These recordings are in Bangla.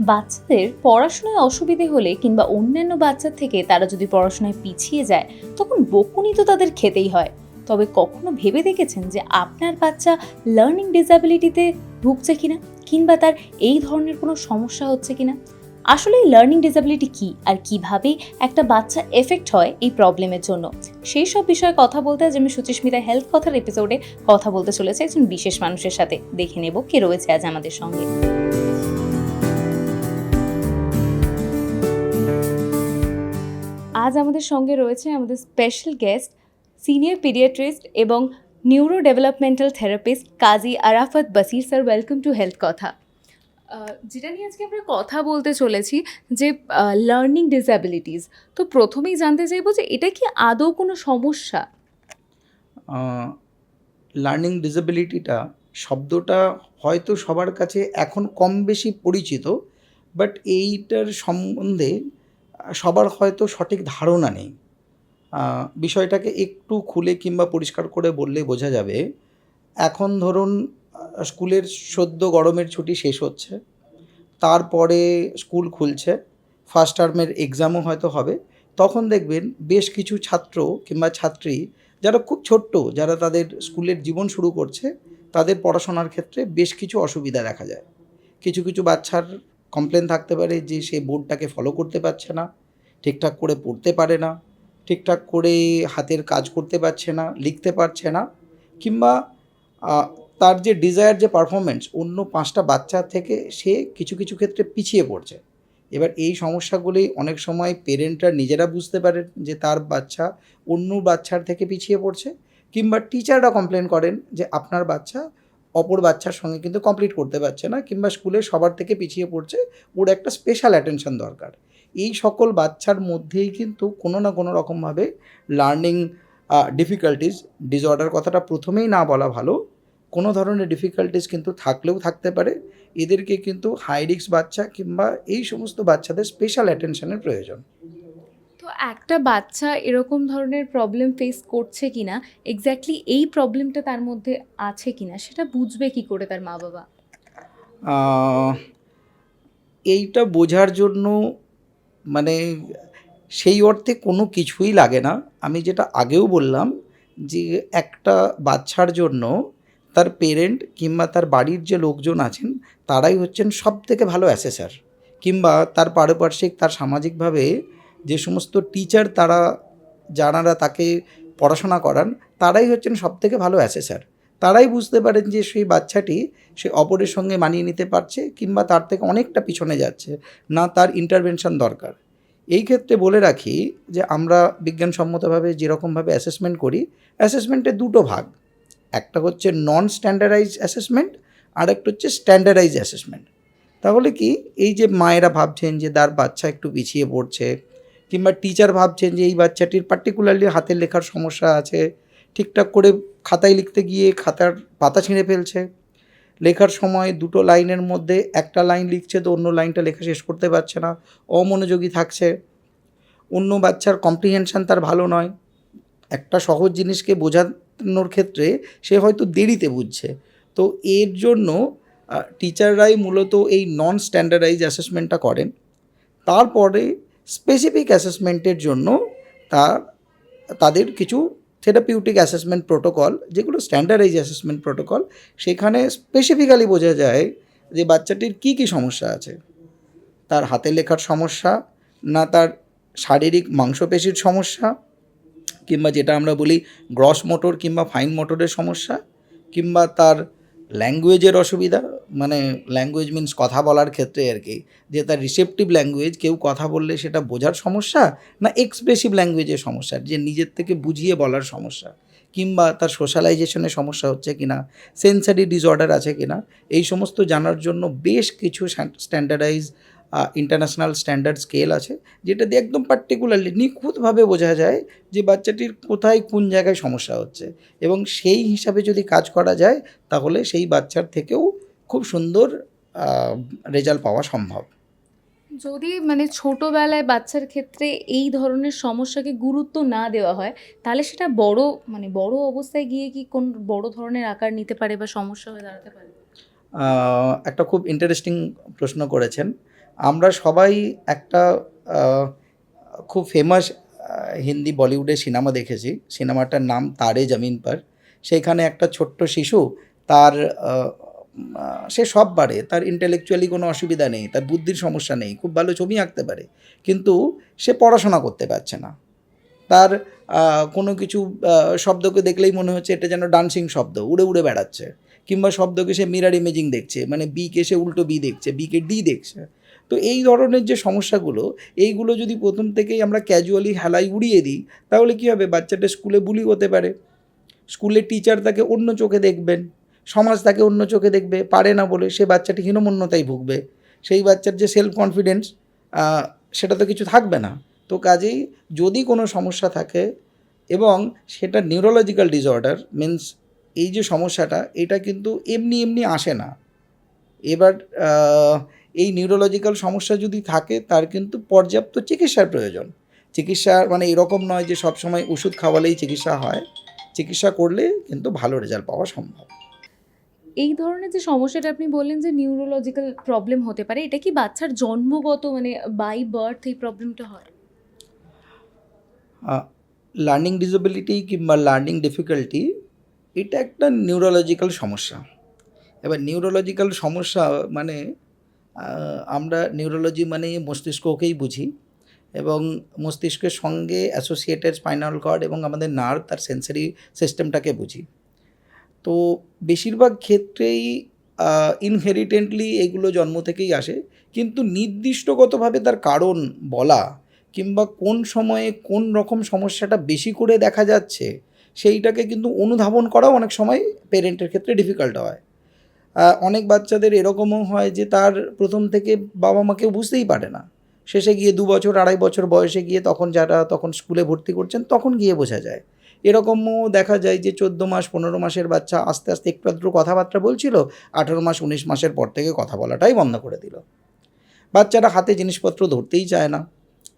বাচ্চাদের পড়াশোনায় অসুবিধে হলে কিংবা অন্যান্য বাচ্চার থেকে তারা যদি পড়াশোনায় পিছিয়ে যায়, তখন বকুনি তো তাদের খেতেই হয়। তবে কখনো ভেবে দেখেছেন যে আপনার বাচ্চা লার্নিং ডিসএবিলিটিতে ভুগছে কিনা? কিংবা তার এই ধরনের কোনো সমস্যা হচ্ছে কিনা? আসলে এই লার্নিং ডিসএবিলিটি কী আর কীভাবে একটা বাচ্চা এফেক্ট হয় এই প্রবলেমের জন্য? সেই সব বিষয়ে কথা বলতে আজ আমি সুচিস্মিতা হেলথ কথার এপিসোডে কথা বলতে চলেছে একজন বিশেষ মানুষের সাথে। দেখে নেব কে রয়েছে আজ আমাদের সঙ্গে। আজ আমাদের সঙ্গে রয়েছে আমাদের স্পেশাল গেস্ট সিনিয়র পিডিয়াট্রিস্ট এবং neuro developmental therapist Kazi Arafat Basir sir welcome to health কথা যেটা নিয়ে আজকে আমরা কথা বলতে চলেছি যে লার্নিং ডিসঅ্যাবিলিটিস তো প্রথমেই জানতে চাইব যে এটা কি আদৌ কোনো সমস্যা? লার্নিং ডিসেবিলিটিটা শব্দটা হয়তো সবার কাছে এখন কম বেশি পরিচিত বাট এইটার সম্বন্ধে সবার হয়তো সঠিক ধারণা নেই। বিষয়টাকে একটু খুলে কিংবা পরিষ্কার করে বললে বোঝা যাবে, এখন ধরুন স্কুলের সদ্য গরমের ছুটি শেষ হচ্ছে, তারপরে স্কুল খুলছে ফার্স্ট টার্মের এক্সামও হয়তো হবে, তখন দেখবেন বেশ কিছু ছাত্র কিংবা ছাত্রী যারা খুব ছোট্ট, যারা তাদের স্কুলের জীবন শুরু করছে, তাদের পড়াশোনার ক্ষেত্রে বেশ কিছু অসুবিধা দেখা যায়। কিছু কিছু বাচ্চার কমপ্লেন থাকতে পারে যে সে বোর্ডটাকে ফলো করতে পারছে না, ঠিকঠাক করে পড়তে পারে না, ঠিকঠাক করে হাতের কাজ করতে পারছে না, লিখতে পারছে না, কিংবা তার যে ডিজায়ার যে পারফরমেন্স অন্য পাঁচটা বাচ্চার থেকে সে কিছু কিছু ক্ষেত্রে পিছিয়ে পড়ছে। এবার এই সমস্যাগুলি অনেক সময় পেরেন্টরা নিজেরা বুঝতে পারেন যে তার বাচ্চা অন্য বাচ্চার থেকে পিছিয়ে পড়ছে, কিংবা টিচাররা কমপ্লেন করেন যে আপনার বাচ্চা অপর বাচ্চার সঙ্গে কিন্তু কমপ্লিট করতে পারছে না কিংবা স্কুলে সবার থেকে পিছিয়ে পড়ছে, ওর একটা স্পেশাল অ্যাটেনশন দরকার। এই সকল বাচ্চার মধ্যেই কিন্তু কোনো না কোনো রকমভাবে লার্নিং ডিফিকাল্টিস ডিসঅর্ডার কথাটা প্রথমেই না বলা ভালো। কোনো ধরনের ডিফিকাল্টিস কিন্তু থাকলেও থাকতে পারে। এদেরকে কিন্তু হাই রিক্স বাচ্চা কিংবা এই সমস্ত বাচ্চাদের স্পেশাল অ্যাটেনশনের প্রয়োজন। একটা বাচ্চা এরকম ধরনের প্রবলেম ফেস করছে কিনা এক্স্যাক্টলি এই প্রবলেমটা তার মধ্যে আছে কিনা, সেটা বুঝবে কি করে তার মা বাবা? এইটা বোঝার জন্য মানে সেই অর্থে কোনো কিছুই লাগে না। আমি যেটা আগেও বললাম যে একটা বাচ্চার জন্য তার পেরেন্ট কিংবা তার বাড়ির যে লোকজন আছেন, তারাই হচ্ছেন সব থেকে ভালো অ্যাসেসার কিংবা তার পারিপার্শ্বিক, তার সামাজিকভাবে যে সমস্ত টিচার তারা, যারা তাকে পড়াশোনা করান, তারাই হচ্ছেন সব থেকে ভালো অ্যাসেসার তারাই বুঝতে পারেন যে সেই বাচ্চাটি সে অপরের সঙ্গে মানিয়ে নিতে পারছে কিংবা তার থেকে অনেকটা পিছনে যাচ্ছে, না তার ইন্টারভেনশন দরকার। এই ক্ষেত্রে বলে রাখি যে আমরা বিজ্ঞানসম্মতভাবে যেরকমভাবে অ্যাসেসমেন্ট করি অ্যাসেসমেন্টের দুটো ভাগ। একটা হচ্ছে নন স্ট্যান্ডার্ডাইজ অ্যাসেসমেন্ট আর একটা হচ্ছে স্ট্যান্ডার্ডাইজ অ্যাসেসমেন্ট তাহলে কি, এই যে মায়েরা ভাবছেন যে তার বাচ্চা একটু পিছিয়ে পড়ছে কিংবা টিচার ভাবছেন যে এই বাচ্চাটির পার্টিকুলারলি হাতের লেখার সমস্যা আছে, ঠিকঠাক করে খাতায় লিখতে গিয়ে খাতার পাতা ছিঁড়ে ফেলছে। লেখার সময় দুটো লাইনের মধ্যে একটা লাইন লিখছে তো অন্য লাইনটা লেখা শেষ করতে পারছে না, অমনোযোগী থাকছে। অন্য বাচ্চার কম্প্রিহেনশন তার ভালো নয়। একটা সহজ জিনিসকে বোঝানোর ক্ষেত্রে সে হয়তো দেরিতে বুঝছে। তো এর জন্য টিচাররাই মূলত এই নন স্ট্যান্ডার্ডাইজ অ্যাসেসমেন্টটা করেন। তারপরে স্পেসিফিক অ্যাসেসমেন্টের জন্য তার তাদের কিছু থেরাপিউটিক অ্যাসেসমেন্ট প্রোটোকল যেগুলো স্ট্যান্ডার্ডাইজ অ্যাসেসমেন্ট প্রোটোকল সেখানে স্পেসিফিক্যালি বোঝা যায় যে বাচ্চাটির কী কী সমস্যা আছে। তার হাতে লেখার সমস্যা, না তার শারীরিক মাংসপেশির সমস্যা, কিংবা যেটা আমরা বলি গ্রস মোটর কিংবা ফাইন মোটরের সমস্যা, কিংবা তার ল্যাঙ্গুয়েজের অসুবিধা? মানে ল্যাঙ্গুয়েজ মিন্স কথা বলার ক্ষেত্রে আর কি। যে তার রিসেপটিভ ল্যাঙ্গুয়েজ কেউ কথা বললে সেটা বোঝার সমস্যা না এক্সপ্রেসিভ ল্যাঙ্গুয়েজের সমস্যা? যে নিজের থেকে বুঝিয়ে বলার সমস্যা? কিংবা তার সোশ্যালাইজেশনের সমস্যা হচ্ছে কি না সেন্সারি ডিসঅর্ডার আছে কি না এই সমস্ত জানার জন্য বেশ কিছু স্ট্যান্ডার্ডাইজ ইন্টারন্যাশনাল স্ট্যান্ডার্ড স্কেল আছে যেটা দিয়ে একদম পার্টিকুলারলি নিখুঁতভাবে বোঝা যায় যে বাচ্চাটির কোথায় কোন জায়গায় সমস্যা হচ্ছে। এবং সেই হিসাবে যদি কাজ করা যায় তাহলে সেই বাচ্চার থেকেও খুব সুন্দর রেজাল্ট পাওয়া সম্ভব। যদি মানে ছোটোবেলায় বাচ্চার ক্ষেত্রে এই ধরনের সমস্যাকে গুরুত্ব না দেওয়া হয় তাহলে সেটা বড় মানে বড় অবস্থায় গিয়ে কি কোন বড় ধরনের আকার নিতে পারে বা সমস্যা হয়ে দাঁড়াতে পারে? একটা খুব ইন্টারেস্টিং প্রশ্ন করেছেন। আমরা সবাই একটা খুব ফেমাস হিন্দি বলিউডের সিনেমা দেখেছি। সিনেমাটার নাম তারে জমিন পার। সেখানে একটা ছোট্ট শিশু, তার সে সব পারে। তার ইন্টেলেকচুয়ালি কোনো অসুবিধা নেই, তার বুদ্ধির সমস্যা নেই, খুব ভালো ছবি আঁকতে পারে। কিন্তু সে পড়াশোনা করতে পারছে না। তার কোনো কিছু শব্দকে দেখলেই মনে হচ্ছে এটা যেন ডান্সিং শব্দ, উড়ে উড়ে বেড়াচ্ছে। কিংবা শব্দকে সে মিরার ইমেজিং দেখছে মানে বিকে সে উল্টো বি দেখছে বিকে ডি দেখছে। তো এই ধরনের যে সমস্যাগুলো, এইগুলো যদি প্রথম থেকেই আমরা ক্যাজুয়ালি হেলাই উড়িয়ে দিই, তাহলে কী হবে? বাচ্চাটা স্কুলে বুলি হতে পারে। স্কুলে টিচার তাকে অন্য চোখে দেখবেন, সমাজ তাকে অন্য চোখে দেখবে, পারে না বলে সে বাচ্চাটি হীনমন্যতায় ভুগবে। সেই বাচ্চার যে সেলফ কনফিডেন্স সেটা তো কিছু থাকবে না। তো কাজেই যদি কোনো সমস্যা থাকে এবং সেটা নিউরোলজিক্যাল ডিসঅর্ডার মিন্স এই যে সমস্যাটা, এটা কিন্তু এমনি এমনি আসে না। এবার এই নিউরোলজিক্যাল সমস্যা যদি থাকে তার কিন্তু পর্যাপ্ত চিকিৎসার প্রয়োজন। চিকিৎসা মানে এরকম নয় যে সবসময় ওষুধ খাওয়ালেই চিকিৎসা হয়। চিকিৎসা করলে কিন্তু ভালো রেজাল্ট পাওয়া সম্ভব। এই ধরনের যে সমস্যাটা আপনি বললেন যে নিউরোলজিক্যাল প্রবলেম হতে পারে এটা কি বাচ্চার জন্মগত মানে বাই বার্থ এই প্রবলেমটা হয়? লার্নিং ডিসেবিলিটি কিংবা লার্নিং ডিফিকাল্টি এটা একটা নিউরোলজিক্যাল সমস্যা। এবার নিউরোলজিক্যাল সমস্যা মানে আমরা নিউরোলজি মানে মস্তিষ্ককেই বুঝি এবং মস্তিষ্কের সঙ্গে অ্যাসোসিয়েটেড স্পাইনাল কর্ড এবং আমাদের নার্ভ তার সেন্সারি সিস্টেমটাকে বুঝি। তো বেশিরভাগ ক্ষেত্রেই ইনহেরিটেন্টলি এগুলো জন্ম থেকেই আসে, কিন্তু নির্দিষ্টগতভাবে তার কারণ বলা কিংবা কোন সময়ে কোন রকম সমস্যাটা বেশি করে দেখা যাচ্ছে, সেইটাকে কিন্তু অনুধাবন করাও অনেক সময় পেরেন্টের ক্ষেত্রে ডিফিকাল্ট হয়। অনেক বাচ্চাদের এরকমও হয় যে তার প্রথম থেকে বাবা মাকে বুঝতেই পারে না। শেষে গিয়ে দু বছর, আড়াই বছর বয়সে গিয়ে তখন যারা তখন স্কুলে ভর্তি করছেন, তখন গিয়ে বোঝা যায়। এরকমও দেখা যায় যে চোদ্দ মাস, পনেরো মাসের বাচ্চা আস্তে আস্তে একটু আধটু কথাবার্তা বলছিল, আঠেরো মাস, উনিশ মাসের পর থেকে কথা বলাটাই বন্ধ করে দিল। বাচ্চারা হাতে জিনিসপত্র ধরতেই চায় না।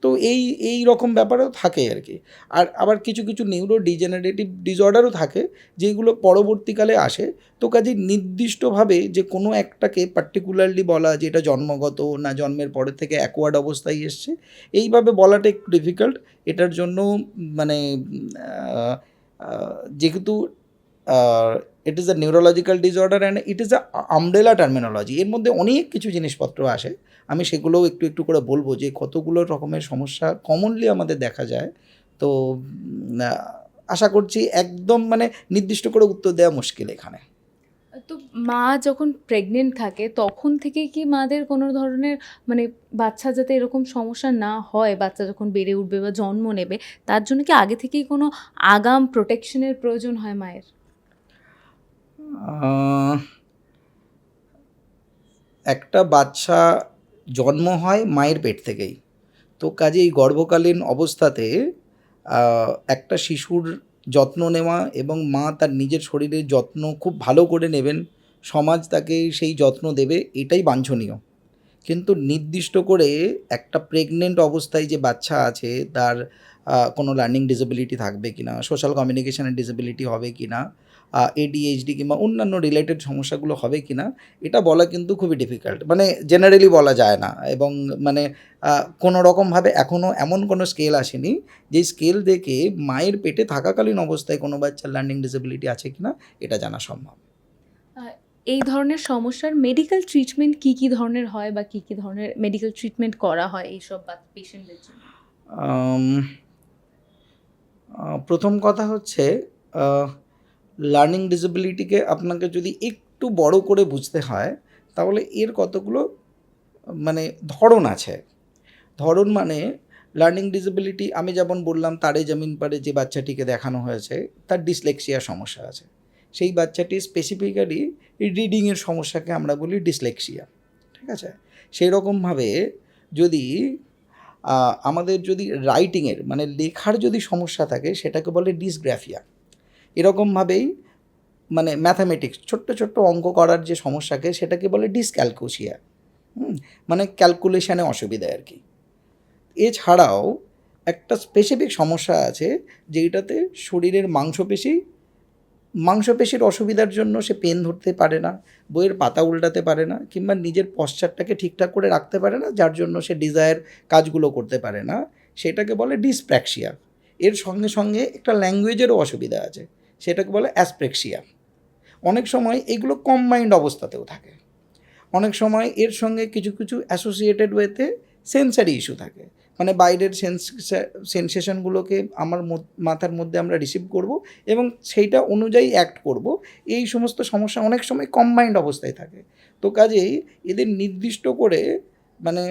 তো এই এই রকম ব্যাপারও থাকে আর কি। আর আবার কিছু কিছু নিউরো ডিজেনারেটিভ ডিসঅর্ডারও থাকে যেগুলো পরবর্তীকালে আসে। তো কাজে নির্দিষ্টভাবে যে কোনো একটাকে পার্টিকুলারলি বলা, যে এটা জন্মগত না জন্মের পরে থেকে অ্যাকোয়ার্ড অবস্থায় এসছে, এইভাবে বলাটা একটু ডিফিকাল্ট এটার জন্য মানে যেহেতু it is a neurological disorder and it is a umbrella terminology এর মধ্যে অনেক কিছু জিনিসপত্র আসে। আমি সেগুলোও একটু একটু করে বলব যে কতগুলো রকমের সমস্যা কমনলি আমাদের দেখা যায়। তো আশা করছি একদম মানে নির্দিষ্ট করে উত্তর দেওয়া মুশকিল এখানে। তো মা যখন প্রেগনেন্ট থাকে তখন থেকেই কি মাদের কোনো ধরনের মানে বাচ্চা যাতে এরকম সমস্যা না হয়, বাচ্চা যখন বেড়ে উঠবে বা জন্ম নেবে, তার জন্য কি আগে থেকেই কোনো আগাম প্রোটেকশনের প্রয়োজন হয় মায়ের? একটা বাচ্চা জন্ম হয় মায়ের পেট থেকেই। তো কাজে এই গর্ভকালীন অবস্থাতে একটা শিশুর যত্ন নেওয়া এবং মা তার নিজের শরীরের যত্ন খুব ভালো করে নেবেন, সমাজ তাকে সেই যত্ন দেবে, এটাই বাঞ্ছনীয়। কিন্তু নির্দিষ্ট করে একটা প্রেগনেন্ট অবস্থায় যে বাচ্চা আছে, তার কোনো লার্নিং ডিসেবিলিটি থাকবে কি না সোশ্যাল কমিউনিকেশনের ডিসেবিলিটি হবে কি না এডিএইচডি কিংবা অন্যান্য রিলেটেড সমস্যাগুলো হবে কি না এটা বলা কিন্তু খুবই ডিফিকাল্ট মানে জেনারেলি বলা যায় না। এবং মানে কোনো রকমভাবে এখনও এমন কোনো স্কেল আসেনি যে স্কেল দেখে মায়ের পেটে থাকাকালীন অবস্থায় কোনো বাচ্চার লার্নিং ডিসেবিলিটি আছে কি না এটা জানা সম্ভব। এই ধরনের সমস্যার মেডিকেল ট্রিটমেন্ট কি কি ধরনের হয় বা কি কি ধরনের মেডিকেল ট্রিটমেন্ট করা হয় এইসব পেশেন্টদের জন্য? প্রথম কথা হচ্ছে লার্নিং ডিসেবিলিটিকে আপনাকে যদি একটু বড় করে বুঝতে হয়, তাহলে এর কতগুলো মানে ধরন আছে। ধরন মানে লার্নিং ডিসেবিলিটি আমি যেমন বললাম তারে জমিন পারে যে বাচ্চাটিকে দেখানো হয়েছে, তার ডিসলেক্সিয়া সমস্যা আছে। সেই বাচ্চাটি স্পেসিফিক্যালি রিডিংয়ের সমস্যাকে আমরা বলি ডিসলেক্সিয়া ঠিক আছে? সেই রকমভাবে যদি আমাদের যদি রাইটিংয়ের মানে লেখার যদি সমস্যা থাকে, সেটাকে বলে ডিসগ্রাফিয়া এরকমভাবেই মানে ম্যাথামেটিক্স ছোট্ট ছোট্ট অঙ্ক করার যে সমস্যাকে সেটাকে বলে ডিসক্যালকুশিয়া হুম? মানে ক্যালকুলেশনে অসুবিধা আর কি। এছাড়াও একটা স্পেসিফিক সমস্যা আছে যেটাতে শরীরের মাংসপেশি, মাংসপেশির অসুবিধার জন্য সে পেন ধরতে পারে না, বইয়ের পাতা উল্টাতে পারে না, কিংবা নিজের পশ্চারটাকে ঠিকঠাক করে রাখতে পারে না, যার জন্য সে ডিজায়ার কাজগুলো করতে পারে না, সেটাকে বলে ডিসপ্র্যাক্সিয়া এর সঙ্গে সঙ্গে একটা ল্যাঙ্গুয়েজেরও অসুবিধা আছে। সেটাকে বলে অ্যাসপ্রেক্সিয়া অনেক সময় এগুলো কম্বাইন্ড অবস্থাতেও থাকে। অনেক সময় এর সঙ্গে কিছু কিছু অ্যাসোসিয়েটেড ওয়েতে সেন্সারি ইস্যু থাকে। মানে বাইরের সেন্স সেন্সেশনগুলোকে আমার মাথার মধ্যে আমরা রিসিভ করব এবং সেইটা অনুযায়ী অ্যাক্ট করব। এই সমস্ত সমস্যা অনেক সময় কম্বাইন্ড অবস্থায় থাকে। তো কাজেই এদের নির্দিষ্ট করে মানে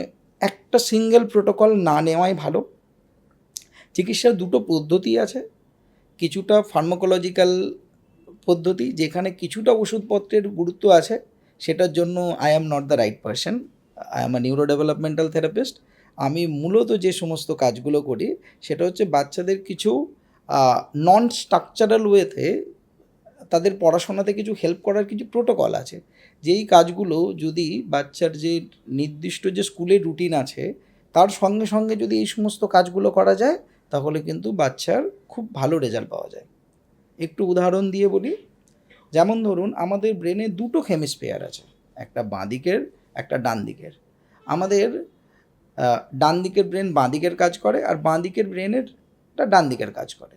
একটা সিঙ্গেল প্রোটোকল না নেওয়াই ভালো। চিকিৎসার দুটো পদ্ধতি আছে। কিছুটা ফার্মাকোলজিক্যাল পদ্ধতি, যেখানে কিছুটা ওষুধপত্রের গুরুত্ব আছে, সেটার জন্য I am not the right person I am a neuro developmental therapist আমি মূলত যে সমস্ত কাজগুলো করি, সেটা হচ্ছে বাচ্চাদের কিছু নন স্ট্রাকচারাল ওয়েতে তাদের পড়াশোনাতে কিছু হেল্প করার কিছু প্রোটোকল আছে। যেই কাজগুলো যদি বাচ্চার যে নির্দিষ্ট যে স্কুলের রুটিন আছে, তার সঙ্গে সঙ্গে যদি এই সমস্ত কাজগুলো করা যায় তাহলে কিন্তু বাচ্চার খুব ভালো রেজাল্ট পাওয়া যায়। একটু উদাহরণ দিয়ে বলি, যেমন ধরুন আমাদের ব্রেনে দুটো হেমিস্ফিয়ার আছে, একটা বাঁ দিকের, একটা ডান দিকের। আমাদের ডান দিকের ব্রেন বাঁ দিকের কাজ করে আর বাঁ দিকের ব্রেনেরটা ডান দিকের কাজ করে।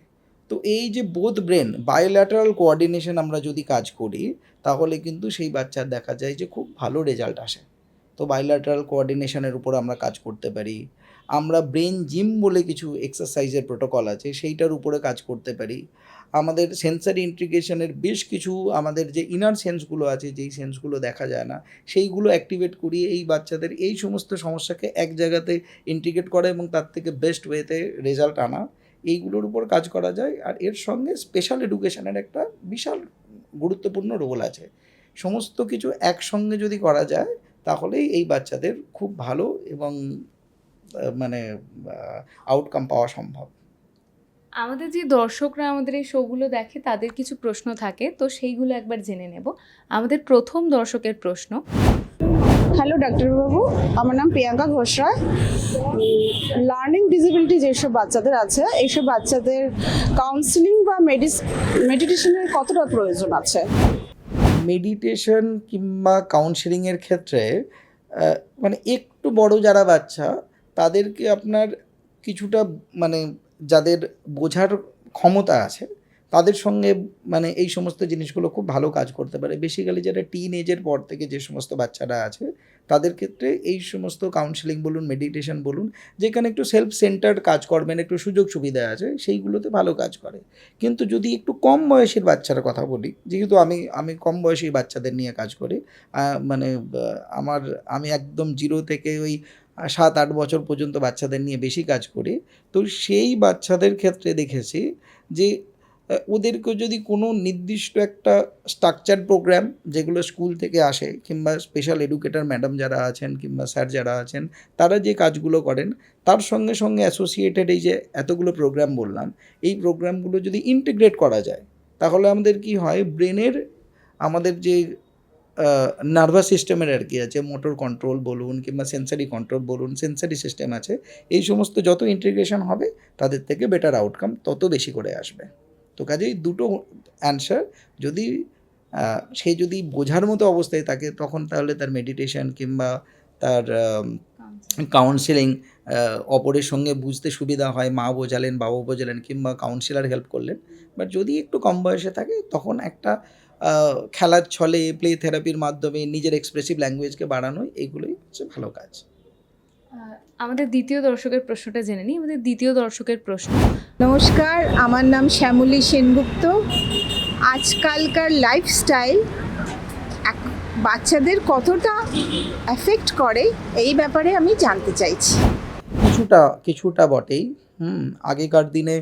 তো এই যে বোধ ব্রেন বায়োল্যাটারাল কোঅর্ডিনেশন আমরা যদি কাজ করি, তাহলে কিন্তু সেই বাচ্চার দেখা যায় যে খুব ভালো রেজাল্ট আসে। তো বায়োল্যাটারাল কোঅর্ডিনেশনের উপর আমরা কাজ করতে পারি আমরা ব্রেন জিম বলে কিছু এক্সারসাইজের প্রোটোকল আছে, সেইটার উপরে কাজ করতে পারি। আমাদের সেন্সারি ইন্টিগ্রেশনের বেশ কিছু আমাদের যে ইনার সেন্সগুলো আছে, যেই সেন্সগুলো দেখা যায় না, সেইগুলো অ্যাক্টিভেট করিয়ে এই বাচ্চাদের এই সমস্ত সমস্যাকে এক জায়গাতে ইন্টিগ্রেট করা এবং তার থেকে বেস্ট ওয়েতে রেজাল্ট আনা, এইগুলোর উপর কাজ করা যায়। আর এর সঙ্গে স্পেশাল এডুকেশনের একটা বিশাল গুরুত্বপূর্ণ রোল আছে। সমস্ত কিছু একসঙ্গে যদি করা যায়, তাহলেই এই বাচ্চাদের খুব ভালো এবং মানে আউটকাম পাওয়া সম্ভব। আমাদের যে দর্শকরা আমাদের এই শোগুলো দেখে তাদের কিছু প্রশ্ন থাকে তো সেইগুলো একবার জেনে নেব। আমাদের প্রথম দর্শকের প্রশ্ন। হ্যালো ডাক্তারবাবু আমার নাম প্রিয়াঙ্কা ঘোষ রায়। লার্নিং ডিসেবিলিটি যেসব বাচ্চাদের আছে এইসব বাচ্চাদের কাউন্সিলিং বা মেডিস মেডিটেশনের কতটা প্রয়োজন আছে? মেডিটেশন কিংবা কাউন্সিলিংয়ের ক্ষেত্রে মানে একটু বড় যারা বাচ্চা তাদেরকে আপনার কিছুটা মানে যাদের বোঝার ক্ষমতা আছে, তাদের সঙ্গে মানে এই সমস্ত জিনিসগুলো খুব ভালো কাজ করতে পারে। বেসিক্যালি যারা টিন এজের পর থেকে যে সমস্ত বাচ্চারা আছে, তাদের ক্ষেত্রে এই সমস্ত কাউন্সেলিং বলুন মেডিটেশন বলুন, যেখানে একটু সেলফ সেন্টার্ড কাজ করবেন, একটু সুযোগ সুবিধা আছে, সেইগুলোতে ভালো কাজ করে। কিন্তু যদি একটু কম বয়সের বাচ্চার কথা বলি, যেহেতু আমি আমি কম বয়সী বাচ্চাদের নিয়ে কাজ করি মানে আমার, আমি একদম জিরো থেকে ওই সাত আট বছর পর্যন্ত বাচ্চাদের নিয়ে বেশি কাজ করি। তো সেই বাচ্চাদের ক্ষেত্রে দেখেছি যে ওদেরকে যদি কোনো নির্দিষ্ট একটা স্ট্রাকচার প্রোগ্রাম যেগুলো স্কুল থেকে আসে কিংবা স্পেশাল এডুকেটর ম্যাডাম যারা আছেন কিংবা স্যার যারা আছেন, তারা যে কাজগুলো করেন, তার সঙ্গে সঙ্গে অ্যাসোসিয়েটেড এই যে এতগুলো প্রোগ্রাম বললাম, এই প্রোগ্রামগুলো যদি ইন্টিগ্রেট করা যায়, তাহলে আমাদের কি হয় ব্রেনের আমাদের যে নার্ভাস সিস্টেমের আর কি আছে মোটর কন্ট্রোল বলুন কিংবা সেন্সারি কন্ট্রোল বলুন সেন্সারি সিস্টেম আছে এই সমস্ত যত ইন্টিগ্রেশন হবে তাদের থেকে বেটার আউটকাম তত বেশি করে আসবে। তো কাজেই দুটো অ্যান্সার যদি সে যদি বোঝার মতো অবস্থায় থাকে তখন তাহলে তার মেডিটেশন কিংবা তার কাউন্সিলিং অপরের সঙ্গে বুঝতে সুবিধা হয় মা বোঝালেন বাবা বোঝালেন কিংবা কাউন্সিলার হেল্প করলেন। বাট যদি একটু কম বয়সে থাকে তখন একটা খেলার ছলে প্লে থেরাপির মাধ্যমে নিজের এক্সপ্রেসিভ ল্যাঙ্গুয়েজকে বাড়ানো এইগুলোই হচ্ছে ভালো কাজ। আমাদের দ্বিতীয় দর্শকের প্রশ্নটা জেনে নিই। আমাদের দ্বিতীয় দর্শকের প্রশ্ন। নমস্কার আমার নাম শ্যামলী সেনগুপ্ত। আজকালকার লাইফস্টাইল এক বাচ্চাদের কতটা এফেক্ট করে এই ব্যাপারে আমি জানতে চাইছি। কিছুটা কিছুটা বটেই। হুম আগেকার দিনে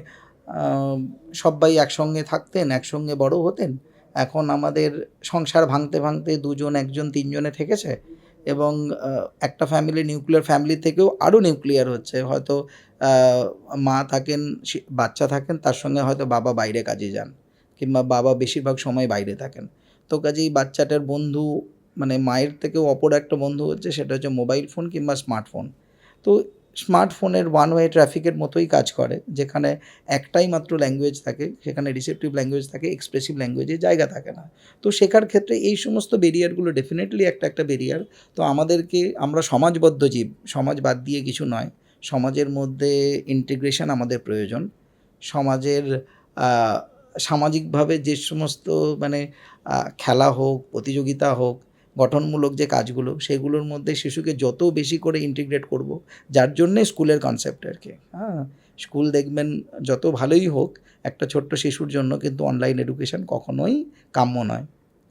সবাই একসঙ্গে থাকতেন একসঙ্গে বড় হতেন। এখন আমাদের সংসার ভাঙতে ভাঙতে দুজন, একজন, তিনজনে থেকেছে এবং একটা ফ্যামিলি নিউক্লিয়ার ফ্যামিলি থেকেও আরও নিউক্লিয়ার হচ্ছে। হয়তো মা থাকেন বাচ্চা থাকেন, তার সঙ্গে হয়তো বাবা বাইরে কাজে যান কিংবা বাবা বেশিরভাগ সময় বাইরে থাকেন। তো কাজেই বাচ্চাটার বন্ধু মানে মায়ের থেকেও অপর একটা বন্ধু হচ্ছে, সেটা হচ্ছে মোবাইল ফোন কিংবা স্মার্টফোন তো স্মার্টফোনের ওয়ান ওয়ে ট্রাফিকের মতোই কাজ করে, যেখানে একটাই মাত্র ল্যাঙ্গুয়েজ থাকে, সেখানে রিসেপটিভ ল্যাঙ্গুয়েজ থাকে এক্সপ্রেসিভ ল্যাঙ্গুয়েজে জায়গা থাকে না। তো শেখার ক্ষেত্রে এই সমস্ত বেরিয়ারগুলো ডেফিনেটলি একটা একটা বেরিয়ার তো আমাদেরকে, আমরা সমাজবদ্ধ জীব, সমাজ বাদ দিয়ে কিছু নয়, সমাজের মধ্যে ইন্টিগ্রেশন আমাদের প্রয়োজন। সমাজের সামাজিকভাবে যে সমস্ত মানে খেলা হোক, প্রতিযোগিতা হোক গঠনমূলক যে কাজগুলো, সেগুলোর মধ্যে শিশুকে যত বেশি করে ইন্টিগ্রেট করব, যার জন্যে স্কুলের কনসেপ্ট আর কি। হ্যাঁ স্কুল দেখবেন যত ভালোই হোক, একটা ছোট্ট শিশুর জন্য কিন্তু অনলাইন এডুকেশন কখনোই কাম্য নয়।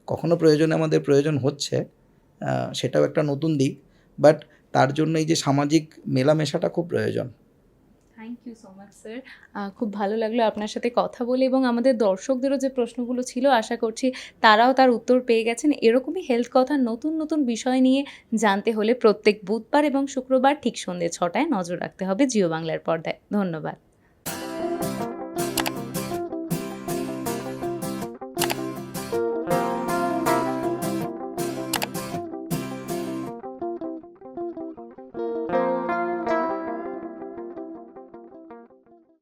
কখনো প্রয়োজনে আমাদের প্রয়োজন হচ্ছে সেটাও একটা নতুন দিক বাট তার জন্য এই যে সামাজিক মেলামেশাটা খুব প্রয়োজন। ইউ সো মাচ স্যার খুব ভালো লাগল আপনার সাথে কথা বলে এবং আমাদের দর্শকদেরও যে প্রশ্নগুলো ছিল, আশা করছি তারাও তার উত্তর পেয়ে গেছেন। এরকমই হেলথ কথা নতুন নতুন বিষয় নিয়ে জানতে হলে প্রত্যেক বুধবার এবং শুক্রবার ঠিক সন্ধ্যে ছটায় নজর রাখতে হবে জিও বাংলার পর্দায়। ধন্যবাদ।